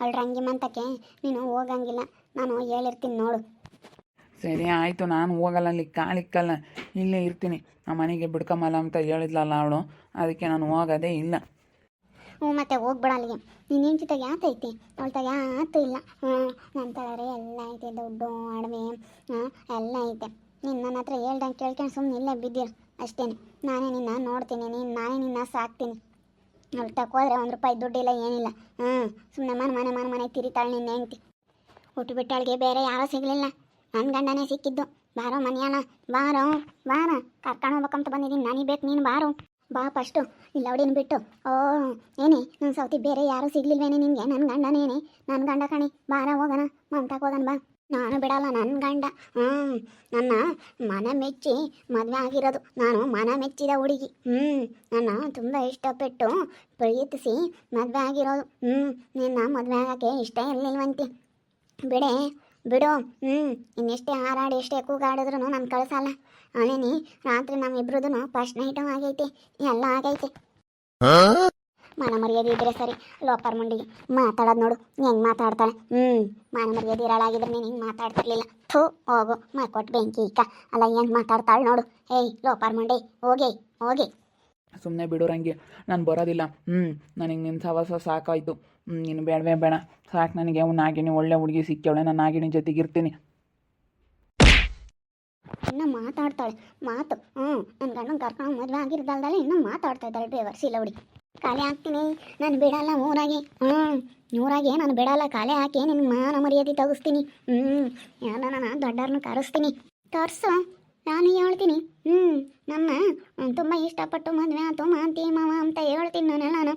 ಅವಳು ರಂಗಿಮಂತಕ್ಕೆ ನೀನು ಹೋಗಂಗಿಲ್ಲ. ನಾನು ಹೇಳಿರ್ತೀನಿ ನೋಡು. ಸರಿ ಆಯಿತು. ನಾನು ಹೋಗಲ್ಲ. ಅಲ್ಲಿ ಕಾಲಿಕ್ಕಲ್ಲ ಇಲ್ಲೇ ಇರ್ತೀನಿ. ಆ ಮನೆಗೆ ಬಿಡ್ಕೊಂಬಲ್ಲ ಅಂತ ಹೇಳಿದ್ಲಲ್ಲ ಅವಳು. ಅದಕ್ಕೆ ನಾನು ಹೋಗೋದೇ ಇಲ್ಲ. ಹ್ಞೂ ಮತ್ತೆ ಹೋಗ್ಬೇಡ ಅಲ್ಲಿಗೆ. ನೀನು ಯಾತೈತಿ ಅವಳ್ತಾಗ ಯಾತು ಇಲ್ಲ. ಹ್ಞೂ ನನ್ನ ತಳರೆ ಎಲ್ಲ ಐತೆ. ದುಡ್ಡು ಅಡವೆ ಎಲ್ಲ ಐತೆ. ನೀನು ನನ್ನ ಹತ್ರ ಹೇಳ್ದಂಗೆ ಕೇಳ್ಕೊಂಡು ಸುಮ್ಮನೆ ಇಲ್ಲೇ ಬಿದ್ದೀರ. ಅಷ್ಟೇ ನಾನೇ ನಿನ್ನ ನೋಡ್ತೀನಿ. ನೀನು ನಾನೇ ನಿನ್ನ ಸಾಕ್ತೀನಿ. ಅವಳು ಹೋದ್ರೆ ಒಂದು ರೂಪಾಯಿ ದುಡ್ಡಿಲ್ಲ ಏನಿಲ್ಲ. ಹ್ಞೂ ಸುಮ್ಮನೆ ಮನೆ ಮನೆ ಮನೆ ಮನೆ ತಿರಿತಾಳೆ ನಿನ್ನ ಹೆಂಡ್ತಿ. ಹುಟ್ಟು ಬಿಟ್ಟಾಳಿಗೆ ಬೇರೆ ಯಾರು ಸಿಗಲಿಲ್ಲ. ನನ್ನ ಗಂಡನೇ ಸಿಕ್ಕಿದ್ದು. ಬಾರೋ ಮನೆಯಣ್ಣ ಬಾರೋ, ಬಾರ. ಕರ್ಕೊಂಡು ಹೋಗ್ಬೇಕಂತ ಬಂದಿದ್ದೀನಿ ನನಗೆ ಬೇಕು ನೀನು ಬಾರೋ. ಬಾ ಫಸ್ಟು ಇಲ್ಲ ಅವಡಿನ ಬಿಟ್ಟು. ಓ, ಏನೇ ನನ್ನ ಸೌತಿ ಬೇರೆ ಯಾರೂ ಸಿಗ್ಲಿಲ್ವೇನೆ ನಿನಗೆ? ನನ್ನ ಗಂಡನೇನೆ? ನನ್ನ ಗಂಡ ಕಣಿ. ಬಾರ, ಹೋಗೋಣ. ಮಮತಾಕ್ ಹೋಗೋಣ, ಬಾ. ನಾನು ಬಿಡಲ್ಲ ನನ್ನ ಗಂಡ. ಹ್ಞೂ ನನ್ನ ಮನ ಮೆಚ್ಚಿ ಮದುವೆ ಆಗಿರೋದು. ನಾನು ಮನ ಮೆಚ್ಚಿದ ಹುಡುಗಿ. ಹ್ಞೂ ನನ್ನ ತುಂಬ ಇಷ್ಟಪಟ್ಟು ಪ್ರೀತಿಸಿ ಮದುವೆ ಆಗಿರೋದು. ಹ್ಞೂ ನಿನ್ನ ಮದುವೆ ಆಗೋಕ್ಕೆ ಇಷ್ಟ ಇರಲಿಲ್ವಂತೆ. ಬಿಡೆ, ಬಿಡು. ಹ್ಞೂ ಇನ್ನೆಷ್ಟೇ ಹಾರಾಡಿ, ಎಷ್ಟೇ ಕೂಗಾಡಿದ್ರು ನಾನು ಕಳಿಸಲ್ಲ. ಅವನೇನಿ ರಾತ್ರಿ ನಮ್ಮಿಬ್ರದ್ದು ಫಸ್ಟ್ ನೈಟು ಆಗೈತೆ. ಎಲ್ಲ ಆಗೈತೆ. ಮನ ಮರ್ಯಾದೆ ಇದ್ರೆ ಸರಿ. ಲೋಪರ್ ಮುಂಡಿಗೆ ಮಾತಾಡೋದು ನೋಡು ಹೆಂಗೆ ಮಾತಾಡ್ತಾಳೆ? ಹ್ಞೂ ಮನ ಮರ್ಯಾದೆ ಇರಳಾಗಿದ್ರೆ ನೀನು ಹಿಂಗೆ ಮಾತಾಡ್ತಿರ್ಲಿಲ್ಲ. ಥೂ ಹೋಗು ಮಾಡ್ಕೊಟ್ಟು ಬೆಂಕಿ ಇಕ್ಕ ಅಲ್ಲ ಹೆಂಗೆ ಮಾತಾಡ್ತಾಳೆ ನೋಡು. ಏಯ್ ಲೋಪರ್ ಮುಂಡಿ ಹೋಗಿ ಹೋಗಿ. ಸುಮ್ಮನೆ ಬಿಡೋರಂಗೆ ನಾನು ಬರೋದಿಲ್ಲ. ಹ್ಞೂ ನನಗೆ ನಿನ್ನ ಸವಾಸ ಸಾಕಾಯಿತು. ಹ್ಞೂ ನೀನು ಬೇಡವೇ ಬೇಡ ಸಾಕು ನನಗೆ ಅವ್ನು ನಾಗಿಣಿ ಒಳ್ಳೆ ಹುಡುಗಿ ಸಿಕ್ಕವಳೆ ನಾನು ಜೊತೆಗೆ ಇರ್ತೀನಿ. ಇನ್ನು ಮಾತಾಡ್ತಾಳೆ. ಮಾತು ಹ್ಞೂ ನನ್ನ ಗಂಡನ ಕರ್ಕೊಂಡು ಮದುವೆ ಆಗಿರ್ದಲ್ದಲ್ಲ ಇನ್ನೂ ಮಾತಾಡ್ತಾ ಇದ್ದಾಳೆ ಬೇವರ್ಸಿ ಲೌಡಿ ಖಾಲಿ ಹಾಕ್ತೀನಿ ನಾನು ಬಿಡಲ್ಲ ಊರಾಗೆ. ಹ್ಞೂ ಊರಾಗೆ ನಾನು ಬಿಡಲ್ಲ. ಖಾಲಿ ಹಾಕಿ ನಿನ್ನ ಮಾನ ಮರ್ಯಾದೆ ತಗಿಸ್ತೀನಿ. ಹ್ಞೂ ಯಾರ ನಾನು ದೊಡ್ಡವ್ರನ್ನ ಕರೆಸ್ತೀನಿ. ತರ್ಸು. ನಾನು ಹೇಳ್ತೀನಿ. ಹ್ಞೂ ನನ್ನ ತುಂಬ ಇಷ್ಟಪಟ್ಟು ಮದುವೆ ಆಯ್ತು ಮಾಂತಿ, ಮಾವ ಅಂತ ಹೇಳ್ತೀನಿ ನಾನು ನಾನೆಲ್ಲಾನು.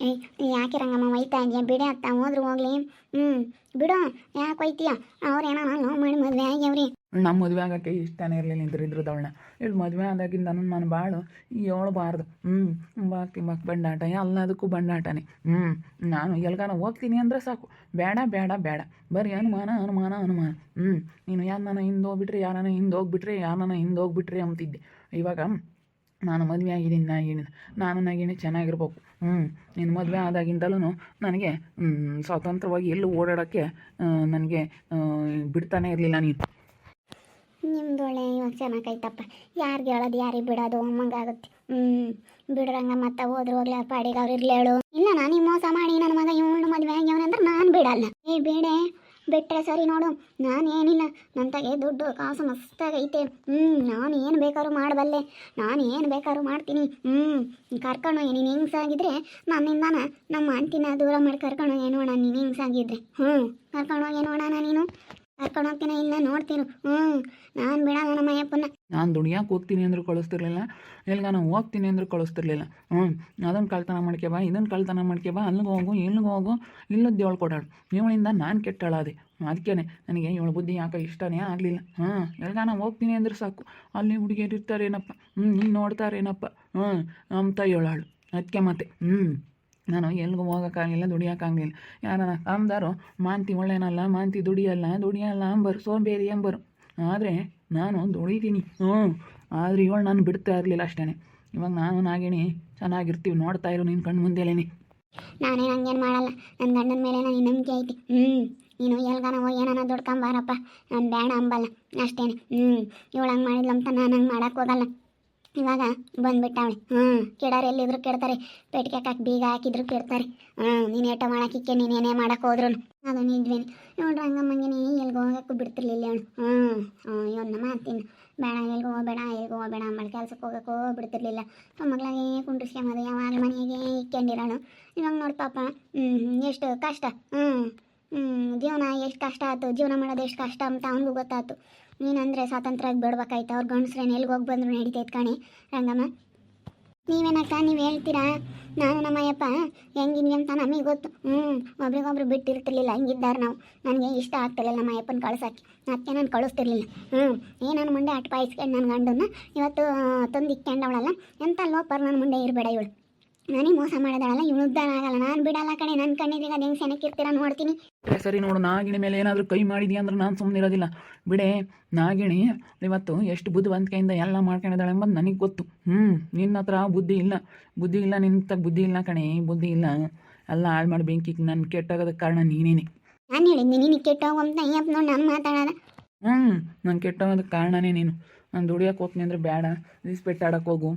ಏಯ್ ಯಾಕೆ ರಂಗಮ್ಮ ಒಯ್ತಾ ಇದೆಯಾ? ಬಿಡೆ ಅತ್ತ, ಹೋದ್ರು ಹೋಗ್ಲಿ. ಹ್ಞೂ ಬಿಡು. ಯಾಕೆ ಒಯ್ತೀಯ ಅವ್ರೇನೋ ಲವ್ ಮಾಡಿ ಮದುವೆ ಆಗ್ಯವ್ರಿ ನಮ್ಮ ಮದುವೆ ಆಗೋಕ್ಕೆ ಇಷ್ಟನೇ ಇರಲಿಲ್ಲ ಇದ್ರ ಅವಳನ್ನ ಇಲ್ಲಿ ಮದುವೆ ಆದಾಗಿಂದ ನನ್ನ ಭಾಳ ಹೇಳ್ಬಾರ್ದು ಹ್ಞೂ ಬಾಕಿ ಮಕ್ ಬಂಡಾಟ. ಎಲ್ಲದಕ್ಕೂ ಬಂಡಾಟನೇ. ಹ್ಞೂ ನಾನು ಎಲ್ಗಾನ ಹೋಗ್ತೀನಿ ಅಂದರೆ ಸಾಕು. ಬೇಡ ಬೇಡ ಬೇಡ ಬರೀ ಅನುಮಾನ ಅನುಮಾನ ಅನುಮಾನ. ಹ್ಞೂ ನೀನು ಯಾರನ್ನ ಹಿಂದೆ ಹೋಗ್ಬಿಟ್ರೆ ಯಾರನ್ನ ಹಿಂದೆ ಹೋಗ್ಬಿಟ್ರೆ ಯಾರನ್ನ ಹಿಂದೆ ಹೋಗ್ಬಿಟ್ರೆ ಅಂತಿದ್ದೆ ಇವಾಗ ನಾನು ಮದುವೆ ಆಗಿದ್ದೀನಿ ನಾಗಿನ ನಾನು ನಾಗಿನ ಚೆನ್ನಾಗಿರ್ಬೇಕು. ಹ್ಞೂ ನೀನು ಮದುವೆ ಆದಾಗಿಂದಲೂ ನನಗೆ ಸ್ವತಂತ್ರವಾಗಿ ಎಲ್ಲೂ ಓಡಾಡೋಕ್ಕೆ ನನಗೆ ಬಿಡ್ತಾನೆ ಇರಲಿಲ್ಲ ನೀನು. ನಿಮ್ದು ಒಳ್ಳೆ ಇವಾಗ ಚೆನ್ನಾಗೈತಪ್ಪ ಯಾರಿಗೆ ಹೇಳೋದು ಯಾರಿಗೆ ಬಿಡೋದು ಅಮ್ಮಂಗಾಗುತ್ತೆ ಹ್ಞೂ ಬಿಡ್ರಂಗ ಮತ್ತೆ ಹೋದ್ರು ಹೋಗ್ಲಿ ಅವ್ರ ಪಾಡಿಗೆ ಅವ್ರು ಹೇಳು. ಇಲ್ಲ ನಾನು ಈ ಮೋಸ ಮಾಡಿ ನನ್ನ ಮಗ ಇವಳು ಮದುವೆ ಆಗ್ಯವನಂದ್ರೆ ನಾನು ಬಿಡಲ್ಲ. ಏ ಬೇಡೆ ಬಿಟ್ಟರೆ ಸರಿ ನೋಡು. ನಾನು ಏನಿಲ್ಲ ನನ್ನ ತಗೆ ದುಡ್ಡು ಕಾಸು ಮಸ್ತಾಗೈತೆ ಹ್ಞೂ ನಾನು ಏನು ಬೇಕಾದ್ರೂ ಮಾಡಬಲ್ಲೆ. ನಾನು ಏನು ಬೇಕಾದ್ರೂ ಮಾಡ್ತೀನಿ. ಹ್ಞೂ ಕರ್ಕೊಂಡು ನೀನು ಹಿಂಗ್ಸಾಗಿದ್ರೆ ನನ್ನಿಂದಾನ ನಮ್ಮ ಅಂತಿನ ದೂರ ಮಾಡಿ ಕರ್ಕೊಂಡು ಏನೋಣ ನೀನು ಹಿಂಗ್ಸಾಗಿದ್ರೆ ಹ್ಞೂ ಕರ್ಕೊಂಡು ಹೋಗಿ ಏನೋಣ ನೀನು? ಕರ್ಕೊಂಡು ಇಲ್ಲ ನೋಡ್ತೀನಿ. ಹ್ಞೂ ನಾನು ಬಿಡಲ್ಲ ನಮ್ಮ ಅಯ್ಯಪ್ಪನ ನಾನು ದುಡಿಯಾಕೆ ಹೋಗ್ತೀನಿ ಅಂದ್ರೆ ಕಳಿಸ್ತಿರ್ಲಿಲ್ಲ. ಎಲ್ಗ ನಾನು ಹೋಗ್ತೀನಿ ಅಂದ್ರೆ ಕಳಿಸ್ತಿರ್ಲಿಲ್ಲ. ಹ್ಞೂ ಅದನ್ನು ಕಳ್ತನ ಮಾಡ್ಕೆ ಬಾ ಇದನ್ನು ಕಳ್ತನ ಮಾಡ್ಕೆ ಬಾ, ಅಲ್ಲಿಗೆ ಹೋಗು, ಇಲ್ಲಿಗೆ ಹೋಗು ಇಲ್ಲದ್ದು ಕೊಡಾಳು ಇವಳಿಂದ ನಾನು ಕೆಟ್ಟಳಾದೆ. ಅದಕ್ಕೇ ನನಗೆ ಇವಳ ಬುದ್ಧಿ ಯಾಕೆ ಇಷ್ಟನೇ ಆಗಲಿಲ್ಲ. ಹಾಂ ಎಲ್ಗ ನಾನು ಹೋಗ್ತೀನಿ ಅಂದ್ರೆ ಸಾಕು. ಅಲ್ಲಿ ಹುಡುಗಿಯರು ಇರ್ತಾರೇನಪ್ಪ? ಹ್ಞೂ ನೋಡ್ತಾರೆ ನೋಡ್ತಾರೇನಪ್ಪ? ಹ್ಞೂ ಅಂತ ಹೇಳಾಳು ಅದಕ್ಕೆ ಮತ್ತೆ ಹ್ಞೂ ನಾನು ಎಲ್ಲಿಗೂ ಹೋಗೋಕ್ಕಾಗಲಿಲ್ಲ, ದುಡಿಯೋಕ್ಕಾಗಲಿಲ್ಲ. ಯಾರನ್ನ ಕಾಮ್ದಾರು, ಮಾಂತಿ ಒಳ್ಳೆನಲ್ಲ, ಮಾಂತಿ ದುಡಿಯಲ್ಲ ದುಡಿಯಲ್ಲ ಅಂಬರು, ಸೋಂಬೇರಿ ಅಂಬರು. ಆದರೆ ನಾನು ದುಡಿತೀನಿ. ಹ್ಞೂ ಆದರೆ ಇವಳು ನಾನು ಬಿಡ್ತಾ ಇರಲಿಲ್ಲ ಅಷ್ಟೇ ಇವಾಗ ನಾನು ನಾಗಿಣಿ ಚೆನ್ನಾಗಿರ್ತೀವಿ, ನೋಡ್ತಾ ಇರು ನಿನ್ನ ಕಣ್ಣು ಮುಂದೆಲೇನೆ. ನಾನೇ ಹಂಗೇನು ಮಾಡಲ್ಲ. ನನ್ನ ಗಂಡನ ಮೇಲೆ ನನಗೆ ನಂಬಿಕೆ ಐತಿ. ಹ್ಞೂ ನೀನು ಎಲ್ಗಾನ ಹೋಗಿ ಏನಾನ ದುಡ್ಕೊಂಬಾರಪ್ಪ. ನಾನು ಬೇಡ ಅಂಬಲ್ಲ. ಅಷ್ಟೇನೆ. ಹ್ಞೂ ಇವಳು ಹಂಗೆ ಮಾಡಿದ್ಲಂತ ನಾನು ಹಂಗೆ ಮಾಡಕ್ಕೆ ಹೋಗಲ್ಲ. ಇವಾಗ ಬಂದ್ಬಿಟ್ಟವಳೆ. ಹ್ಞೂ ಕೆಡಾರು ಎಲ್ಲಿದ್ರು ಕೆಡ್ತಾರೆ ಪೆಟ್ಟಿಗೆ ಹಾಕಿ ಬೀಗ ಹಾಕಿದ್ರು ಕೆಡ್ತಾರೆ ಹ್ಞೂ ನೀನು ಏಟ ಮಾಡಕ್ಕಿಕ್ಕೆ ನೀನೇನೇ ಮಾಡಕ್ಕೆ ಹೋದ್ರು ಅದು ನಿಜವೇನೆ. ನೋಡ್ರಿ ಹಂಗಮ್ಮಂಗೆ ಎಲ್ಗೆ ಹೋಗಕ್ಕೂ ಬಿಡ್ತಿರ್ಲಿಲ್ಲ ಅವಳು. ಹ್ಞೂ ಹ್ಞೂ ಇವನ್ನ ಮಾತಿನ ಬೇಡ, ಎಲ್ಗೂ ಹೋಗಬೇಡ, ಎಲ್ಗೂ ಹೋಗ್ಬೇಡ ಅಂಬಳು ಕೆಲ್ಸಕ್ಕೆ ಹೋಗಕ್ಕೂ ಬಿಡ್ತಿರ್ಲಿಲ್ಲ. ಮಗಳಿಗೆ ಕುಂಡ್ರಿಸ್ಕೊಂಬದು ಯಾವಾಗ ಮನೆಗೆ ಇಕ್ಕೊಂಡಿರೋಳು. ಇವಾಗ ನೋಡಿ ಪಾಪ ಹ್ಞೂ ಎಷ್ಟು ಕಷ್ಟ. ಹ್ಞೂ ಹ್ಞೂ ಜೀವನ ಎಷ್ಟು ಕಷ್ಟ ಆಯ್ತು, ಜೀವನ ಮಾಡೋದು ಎಷ್ಟು ಕಷ್ಟ ಅಂತ ಅವನಿಗೂ ಗೊತ್ತಾಯ್ತು. ನೀನಂದರೆ ಸ್ವಾತಂತ್ರ್ಯ ಬಿಡ್ಬೇಕಾಯ್ತು. ಅವ್ರ ಗಂಡಸ್ರೇನು ಎಲ್ಲಿಗೆ ಹೋಗಿ ಬಂದ್ರು ನಡೀತೈತೆ ಕಣೆ, ರಂಗಮ್ಮ. ನೀವೇನಕ್ಕ, ನೀವು ಹೇಳ್ತೀರಾ? ನಾನು ನಮ್ಮ ಅಯ್ಯಪ್ಪ ಹೆಂಗಿದ್ವಿ ಅಂತ ನಮಗೆ ಗೊತ್ತು. ಹ್ಞೂ ಒಬ್ರಿಗೊಬ್ರು ಬಿಟ್ಟಿರ್ತಿರ್ಲಿಲ್ಲ, ಹಿಂಗಿದ್ದಾರೆ ನಾವು. ನನಗೆ ಇಷ್ಟ ಆಗ್ತಿರ್ಲಿಲ್ಲ ನಮ್ಮ ಅಯ್ಯಪ್ಪನ ಕಳ್ಸೋಕ್ಕೆ. ಅದಕ್ಕೆ ನಾನು ಕಳಿಸ್ತಿರ್ಲಿಲ್ಲ. ಹ್ಞೂ ಏ ನನ್ನ ಮುಂದೆ ಅಟ್ ಪಾಯಿಸ್ಕೊಂಡು ನನ್ನ ಗಂಡನ್ನ ಇವತ್ತು ತಂದು ಇಕ್ಕೊಂಡವಳಲ್ಲ ಎಂತ ಲೋಪರ್ ನನ್ನ ಮುಂದೆ ಇರಬೇಡ ಇವಳು. ನನಗೆ ಮೋಸ ಮಾಡಿದಾಳಲ್ಲ ಇವಳು ಉದ್ದಾನ ಆಗಲ್ಲ. ನಾನು ಬಿಡಲ್ಲ ಕಣೆ ನನ್ನ ಕಣ್ಣಿಗೆ ಅದು ಹೆಂಗೆ ಸೆನಕ್ಕಿರ್ತೀರ ನೋಡ್ತೀನಿ. ಸರಿ ನೋಡು ನಾಗಿಣಿ ಮೇಲೆ ಏನಾದರೂ ಕೈ ಮಾಡಿದ್ಯಾ ಅಂದ್ರೆ ನಾನು ಸುಮ್ಮನೆ ಇರೋದಿಲ್ಲ. ಬಿಡೆ ನಾಗಿಣಿ ಇವತ್ತು ಎಷ್ಟು ಬುದ್ಧಿವಂತಿಕೆಯಿಂದ ಎಲ್ಲ ಮಾಡ್ಕೊಂಡಿದ್ದಾಳೆ ಎಂಬುದು ನನಗೆ ಗೊತ್ತು. ಹ್ಞೂ ನಿನ್ನ ಹತ್ರ ಬುದ್ಧಿ ಇಲ್ಲ. ಬುದ್ಧಿ ಇಲ್ಲ ನಿನ್ನ ಹತ್ರ ಬುದ್ಧಿ ಇಲ್ಲ ಕಣೆ ಬುದ್ಧಿ ಇಲ್ಲ. ಎಲ್ಲ ಹಾಳು ಮಾಡಿ ಬೆಂಕಿಗೆ ನನ್ನ ಕೆಟ್ಟೋಗೋದಕ್ಕೆ ಕಾರಣ ನೀನೇನೆ. ನಾನು ಹೇಳಿದ್ನಿ ನೀನು ಕೆಟ್ಟೋಗಂತ ಅಂತ ಅಯ್ಯಪ್ಪ ನೋಡಿ ನಾನು ಮಾತಾಡೋದ. ಹ್ಞೂ ನಾನು ಕೆಟ್ಟೋಗೋದಕ್ಕೆ ಕಾರಣನೇ ನೀನು. ನಾನು ದುಡಿಯೋಕೆ ಹೋಗ್ತೀನಿ ಅಂದರೆ ಬೇಡ ರಿಸ್ಪೆಕ್ಟ್ ಆಡೋಕೆ ಹೋಗು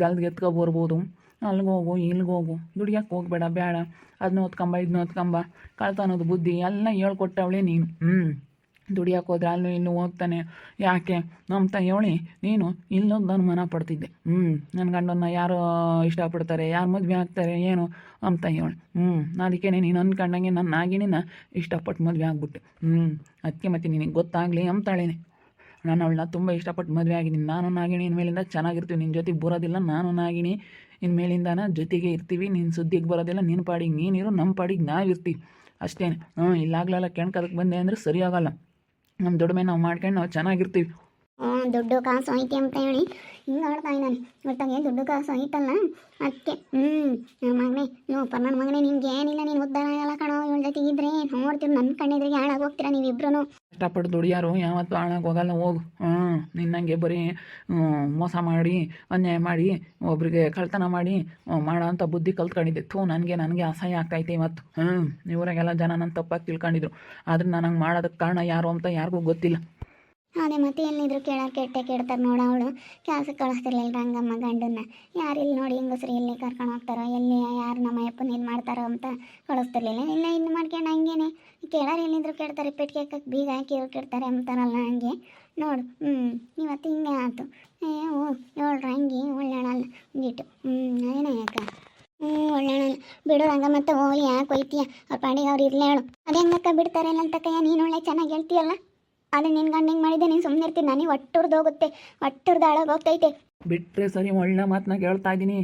ಜಲ್ದಿ ಎತ್ಕೊ ಬರ್ಬೋದು. ಅಲ್ಲಿಗೆ ಹೋಗು ಇಲ್ಲಿಗೆ ಹೋಗು ದುಡಿಯಕ್ಕೆ ಹೋಗ್ಬೇಡ ಬೇಡ ಅದನ್ನ ಓದ್ಕೊಂಬ ಇದನ್ನ ಓದ್ಕೊಂಬ ಕಳ್ತನೋದು ಬುದ್ಧಿ. ಎಲ್ಲ ಹೇಳ್ಕೊಟ್ಟವಳೆ ನೀನು. ಹ್ಞೂ ದುಡಿಯೋಕೆ ಹೋದ್ರೆ ಅಲ್ಲೂ ಇಲ್ಲೂ ಹೋಗ್ತಾನೆ. ಯಾಕೆ? ನಮ್ಮ ಹೇಳಿ ನೀನು ಇಲ್ಲೊಂದು ಅನುಮಾನ ಮನ ಪಡ್ತಿದ್ದೆ. ಹ್ಞೂ ನನ್ನ ಗಂಡನ್ನ ಯಾರು ಇಷ್ಟಪಡ್ತಾರೆ ಯಾರು ಮದುವೆ ಆಗ್ತಾರೆ ಏನು ನಮ್ಮ ಹೇಳಿ ಹ್ಞೂ ಅದಕ್ಕೆ ನೀನು ಅಂದ್ಕೊಂಡಂಗೆ ನನ್ನ ಆಗಿನ ಇಷ್ಟಪಟ್ಟು ಮದುವೆ ಆಗ್ಬಿಟ್ಟೆ. ಹ್ಞೂ ಅದಕ್ಕೆ ಮತ್ತೆ ನಿನಗೆ ಗೊತ್ತಾಗಲಿ ಅಂತಾಳೇನೆ ನಾನು ಅವಳನ್ನ ತುಂಬ ಇಷ್ಟಪಟ್ಟು ಮದುವೆ ಆಗಿದ್ದೀನಿ. ನಾನು ನಾಗಿಣಿ ಇನ್ಮೇಲಿಂದ ಚೆನ್ನಾಗಿರ್ತೀವಿ. ನಿನ್ನ ಜೊತೆ ಬರೋದಿಲ್ಲ. ನಾನು ನಾಗಿಣಿ. ಇನ್ಮೇಲಿಂದನ ಜೊತೆಗೆ ಇರ್ತೀವಿ. ನಿನ್ನ ಸುದ್ದಿಗೆ ಬರೋದಿಲ್ಲ ನಿನ್ನ ಪಾಡಿಗೆ ನೀನಿರು ನಮ್ಮ ಪಾಡಿಗೆ ನಾವಿರ್ತೀವಿ. ಅಷ್ಟೇ ಹ್ಞೂ ಇಲ್ಲಾಗ್ಲೆಲ್ಲ ಕೆಣ್ಕದಕ್ಕೆ ಬಂದೆ ಅಂದರೆ ಸರಿ ಆಗೋಲ್ಲ. ನಮ್ಮ ದುಡಿಮೆ ನಾವು ಮಾಡ್ಕೊಂಡು ನಾವು ಚೆನ್ನಾಗಿರ್ತೀವಿ. ದುಡ್ಡು ಕಾಸು ಐತೆ ಅಂತ ಹೇಳಿ ಹಿಂಗೆ ಆಡ್ತಾ ಇದ್ದಾನೆ. ಒಟ್ಟಾಗೆ ದುಡ್ಡು ಕಾಸು ಐತಲ್ಲ ಅದಕ್ಕೆ ಹ್ಞೂ ಮಗನೇ ನೋಪ ನನ್ನ ಮಗನೇ ನಿಮ್ಗೆ ಏನಿಲ್ಲ ನೀನು ಉದ್ದಾರ ಆಗಲ್ಲ ಕಣೋ, ಇವಳ ಜೊತೆಗಿದ್ರೆ ನೋಡ್ತೀವಿ ನನ್ನ ಕಣ್ಣಿದ್ರಿಗೆ ಹಾಳಾಗಿ ಹೋಗ್ತೀರಾ ನೀವಿಬ್ರು ಕಷ್ಟಪಟ್ಟು ದುಡಿಯಾರು, ಯಾವತ್ತು ಹಾಳಾಗಿ ಹೋಗಲ್ಲ, ಹೋಗು. ಹ್ಞೂ ನಿನ್ನಂಗೆ ಬರೀ ಮೋಸ ಮಾಡಿ, ಅನ್ಯಾಯ ಮಾಡಿ, ಒಬ್ರಿಗೆ ಕಳ್ತನ ಮಾಡಿ ಮಾಡೋ ಅಂತ ಬುದ್ಧಿ ಕಲ್ತ್ಕೊಂಡಿದ್ದೆ. ಥೂ, ನನಗೆ ನನಗೆ ಅಸಹ್ಯ ಆಗ್ತೈತೆ ಇವತ್ತು. ಹ್ಞೂ ಇವರಾಗೆಲ್ಲ ಜನ ನನ್ನ ತಪ್ಪಾಗಿ ತಿಳ್ಕೊಂಡಿದ್ರು. ಆದ್ರೆ ನಾನು ಹಂಗೆ ಮಾಡೋದಕ್ಕೆ ಕಾರಣ ಯಾರು ಅಂತ ಯಾರಿಗೂ ಗೊತ್ತಿಲ್ಲ. ಅದೇ ಮತ್ತೆ ಎಲ್ಲಿದ್ರು ಕೇಳೋರು ಕೆಟ್ಟೆ ಕೇಳ್ತಾರೆ ನೋಡ ಅವಳು. ಕೆಲಸಕ್ಕೆ ಕಳಿಸ್ತಿರ್ಲಿಲ್ಲ ರಂಗಮ್ಮ ಗಂಡನ್ನ. ಯಾರು ಇಲ್ಲಿ ನೋಡಿ ಹೆಂಗಸ್ರು ಎಲ್ಲಿ ಕರ್ಕೊಂಡು ಹೋಗ್ತಾರೋ, ಎಲ್ಲಿ ಯಾರು ನಮ್ಮ ಅಪ್ಪನ ಏನು ಮಾಡ್ತಾರೋ ಅಂತ ಕಳಿಸ್ತಿರ್ಲಿಲ್ಲ. ಇಲ್ಲ ಇನ್ನು ಮಾಡ್ಕೊಂಡು ಹಂಗೇನೆ. ಕೇಳೋರು ಎಲ್ಲಿದ್ರು ಕೇಳ್ತಾರೆ, ಪೆಟ್ಟಿಗೆ ಹಾಕಕ್ಕೆ ಬೀಗ ಹಾಕಿ ಇವ್ರು ಕೇಳ್ತಾರೆ ಅಂತಾರಲ್ಲ ಹಂಗೆ. ನೋಡು ಹ್ಞೂ ಇವತ್ತು ಹಿಂಗೆ ಆಯ್ತು ಏ, ಓ ಏಳ್ರ ಹಂಗೆ ಒಳ್ಳೆಯಳಲ್ಲ ಗಿಟ್ಟು ಹ್ಞೂ ಏನೇ ಯಾಕೆ? ಹ್ಞೂ ಬಿಡು ರಂಗ ಮತ್ತೆ ಹೋಗ್ಲಿ, ಯಾಕೆ ಹೋಯ್ತೀಯ ಅವ್ರ ಪಾಡಿಗೆ ಅವ್ರು ಇರಲೇ ಹೇಳು ಅದೇ ಹೆಂಗಕ್ಕ ಬಿಡ್ತಾರೆ ಅಂತಕ್ಕಯ್ಯ ನೀನು ಒಳ್ಳೆ ಚೆನ್ನಾಗಿ ಹೇಳ್ತೀಯಲ್ಲ? ಅದೇ ನಿನ್ ಗಂಡ ಹಿಂಗೆ ಮಾಡಿದ್ದೆ? ನೀನು ಸುಮ್ಮನೆ ಇರ್ತೀನಿ ನನಗೆ ಒಟ್ಟುರ್ದು ಹೋಗುತ್ತೆ. ಒಟ್ಟುರ್ದು ಹೋಗ್ತೈತೆ. ಬಿಟ್ಟರೆ ಸರಿ ಒಳ್ಳೆ ಮಾತನ್ನ ಕೇಳ್ತಾ ಇದ್ದೀನಿ.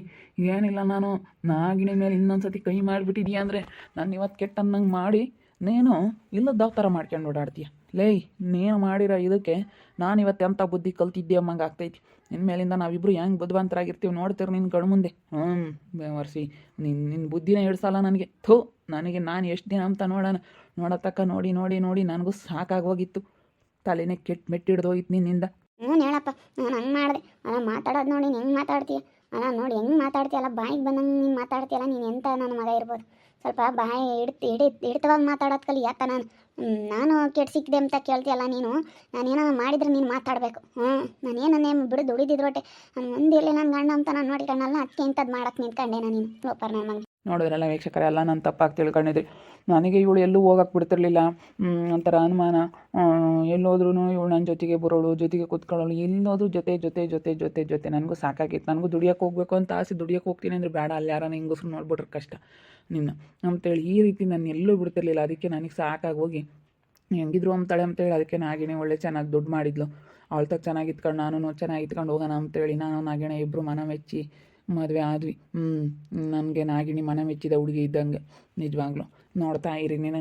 ಏನಿಲ್ಲ ನಾನು. ನಾಗಿನ ಮೇಲೆ ಇನ್ನೊಂದ್ಸತಿ ಕೈ ಮಾಡಿಬಿಟ್ಟಿದ್ಯಾ ಅಂದರೆ ನಾನು ಇವತ್ತು ಕೆಟ್ಟ ಅನ್ನಂಗೆ ಮಾಡಿ ನೀನು ಇಲ್ಲದ ಥರ ಮಾಡ್ಕೊಂಡು ಓಡಾಡ್ತೀಯ. ಲೇಯ್ ನೀನು ಮಾಡಿರೋ ಇದಕ್ಕೆ ನಾನು ಇವತ್ತು ಎಂಥ ಬುದ್ಧಿ ಕಲ್ತಿದ್ದೆ ಅಮ್ಮಂಗೆ ಆಗ್ತೈತಿ. ಇನ್ಮೇಲಿಂದ ನಾವಿಬ್ಬರು ಹೆಂಗೆ ಬುದ್ಧಿವಂತರಾಗಿರ್ತೀವಿ ನೋಡ್ತೀರಿ ನಿನ್ನ ಕಣ್ಣು ಮುಂದೆ. ಹ್ಞೂ ಬೇವರ್ಸಿ ನಿನ್ನ ನಿನ್ನ ಬುದ್ಧಿನೇ ಹಿಡ್ಸಲ್ಲ ನನಗೆ. ಥೂ, ನನಗೆ ನಾನು ಎಷ್ಟು ದಿನ ಅಂತ ನೋಡೋಣ. ನೋಡತಕ್ಕ ನೋಡಿ ನೋಡಿ ನೋಡಿ, ನನಗೂ ಸಾಕಾಗೋಗಿತ್ತು ತಲೆನೇ ಕೆಟ್ಟ ಮೆಟ್ಟಿಡ್ದೋಗಿತ್ತು ನಿನ್ನಿಂದ. ಹ್ಞೂ ಹೇಳಪ್ಪ, ನಾನು ಹಂಗೆ ಮಾಡಿದೆ. ಅಲ್ಲ ಮಾತಾಡೋದು ನೋಡಿ ಹೆಂಗೆ ಮಾತಾಡ್ತೀಯ? ಅಲ್ಲ ನೋಡಿ ಹೆಂಗೆ ಮಾತಾಡ್ತೀಯಲ್ಲ ಬಾಯಿಗೆ ಬಂದಂಗೆ ನೀನು ಮಾತಾಡ್ತೀಯಲ್ಲ, ನೀನು ಎಂತ ನನ್ನ ಮಗ ಇರ್ಬೋದು? ಸ್ವಲ್ಪ ಬಾಯಿ ಹಿಡ್ತು ಹಿಡಿ ಹಿಡಿತವಾಗಿ ಮಾತಾಡೋದು ಕಲಿ ಯಾಕ ನಾನು. ನಾನು ಕೆಟ್ಟ ಸಿಕ್ಕಿದೆ ಅಂತ ಕೇಳ್ತೀಯಲ್ಲ ನೀನು? ನಾನೇನೋ ಮಾಡಿದ್ರೆ ನೀನು ಮಾತಾಡಬೇಕು. ಹ್ಞೂ ನಾನೇನೇ ಬಿಡು ದುಡಿದಿದ್ರೋಟೆ ನಾನು ಮುಂದಿರಲಿ ನನ್ನ ಗಂಡ ಅಂತ ನಾನು ನೋಡಿಕೊಂಡಲ್ಲ ಅದಕ್ಕೆ ಇಂಥದ್ದು ಮಾಡಕ್ಕೆ ನಾನು ನೀನು? ಲೋಪರ್ ಮಗ ನೋಡಿದ್ರಲ್ಲ ವೀಕ್ಷಕರೆಲ್ಲ ನಾನು ತಪ್ಪಾಗಿ ತಿಳ್ಕೊಂಡಿದ್ರಿ ನನಗೆ ಇವಳು ಎಲ್ಲೂ ಹೋಗಕ್ಕೆ ಬಿಡ್ತಿರ್ಲಿಲ್ಲ. ಒಂಥರ ಅನುಮಾನ. ಎಲ್ಲೋದ್ರೂ ಇವಳು ನನ್ನ ಜೊತೆಗೆ ಬರೋಳು, ಜೊತೆಗೆ ಕೂತ್ಕೊಳ್ಳೋಳು, ಎಲ್ಲೋದ್ರೂ ಜೊತೆ ಜೊತೆ ಜೊತೆ ಜೊತೆ ಜೊತೆ. ನನಗೂ ಸಾಕಾಗಿತ್ತು ನನಗೂ ದುಡಿಯೋಕೆ ಹೋಗ್ಬೇಕು ಅಂತ ಆಸೆ ದುಡಿಯೋಕೆ ಹೋಗ್ತೀನಿ ಅಂದರೆ ಬೇಡ. ಅಲ್ಲಿ ಯಾರನ್ನ ಹೆಂಗಸ್ರು ನೋಡ್ಬಿಟ್ರೆ ಕಷ್ಟ ನಿನ್ನ ಅಂತೇಳಿ. ಈ ರೀತಿ ನಾನು ಎಲ್ಲೂ ಬಿಡ್ತಿರ್ಲಿಲ್ಲ. ಅದಕ್ಕೆ ನನಗೆ ಸಾಕಾಗಿ ಹೋಗಿ ಹೆಂಗಿದ್ರು ಅಂತಾಳೆ ಅಂತೇಳಿ. ಅದಕ್ಕೆ ನಾಗಿಣಿ ಒಳ್ಳೆ ಚೆನ್ನಾಗಿ ದುಡ್ಡು ಮಾಡಿದ್ಲು. ಅವಳ ತಕ್ಕ ಚೆನ್ನಾಗಿ ಇತ್ಕೊಂಡು ನಾನು ಚೆನ್ನಾಗಿ ಇತ್ಕೊಂಡು ಹೋಗೋಣ ಅಂತೇಳಿ. ನಾನು ನಾಗಿಣ ಇಬ್ಬರು ಮನ ಮೆಚ್ಚಿ ಮದುವೆ ಆದ್ವಿ. ಹ್ಞೂ ನನಗೆ ನಾಗಿಣಿ ಮನ ಮೆಚ್ಚಿದ ಹುಡುಗಿ ಇದ್ದಂಗೆ. ನಿಜವಾಗ್ಲೂ. ನೋಡ್ತಾ ಇರಿ ನೀನು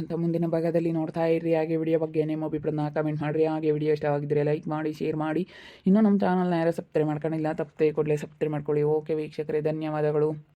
ಅಂತ ಮುಂದಿನ ಭಾಗದಲ್ಲಿ ನೋಡ್ತಾ ಇರಿ. ಹಾಗೆ ವಿಡಿಯೋ ಬಗ್ಗೆ ನಿಮ್ಮ ಅಭಿಪ್ರಾಯನ ಕಮೆಂಟ್ ಮಾಡಿರಿ. ಹಾಗೆ ವಿಡಿಯೋ ಇಷ್ಟವಾಗಿದ್ದರೆ ಲೈಕ್ ಮಾಡಿ ಶೇರ್ ಮಾಡಿ. ಇನ್ನೂ ನಮ್ಮ ಚಾನಲ್ನ ಯಾರು ಸಬ್ಸ್ಕ್ರೈಬ್ ಮಾಡ್ಕೊಂಡಿಲ್ಲ, ತಪ್ಪದೆ ಕೊಡಲೇ ಸಬ್ಸ್ಕ್ರೈಬ್ ಮಾಡ್ಕೊಳ್ಳಿ. ಓಕೆ ವೀಕ್ಷಕರೇ, ಧನ್ಯವಾದಗಳು.